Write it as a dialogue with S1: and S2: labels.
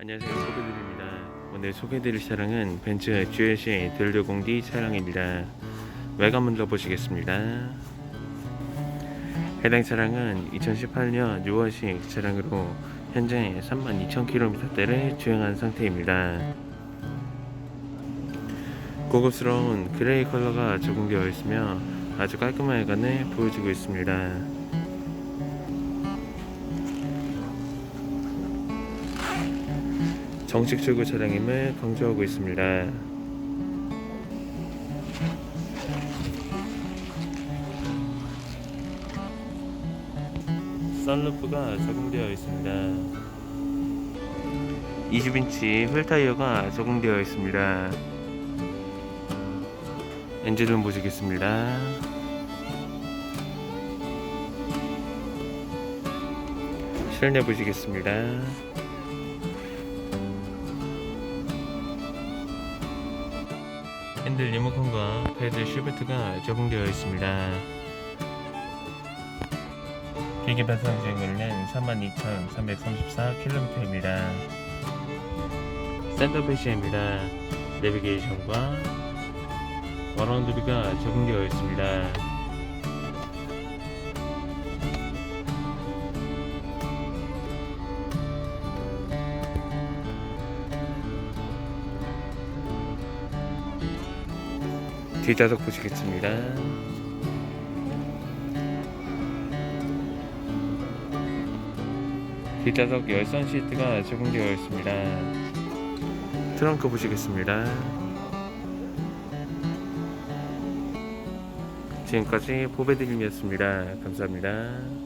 S1: 안녕하세요. 소개드립니다. 오늘 소개드릴 차량은 벤츠 GLC 델르공디 차량입니다. 외관 먼저 보시겠습니다. 해당 차량은 2018년 6월식 차량으로 현재 32,000km대를 주행한 상태입니다. 고급스러운 그레이 컬러가 적용되어 있으며 아주 깔끔한 외관을 보여주고 있습니다 정식 출고 차량임을 강조하고 있습니다. 썬루프가 적용되어 있습니다. 20인치 휠 타이어가 적용되어 있습니다. 엔진룸 보시겠습니다. 실내 보시겠습니다. 핸들 리모컨과 패드 시프트가 적용되어 있습니다. 기계 변속 주행거리는 32,334km입니다. 샌더 패시입니다. 내비게이션과 원원드비가 적용되어 있습니다. 뒷좌석 보시겠습니다. 뒷좌석 열선 시트가 적용되어 있습니다. 트렁크 보시겠습니다. 지금까지 포베드림이었습니다. 감사합니다.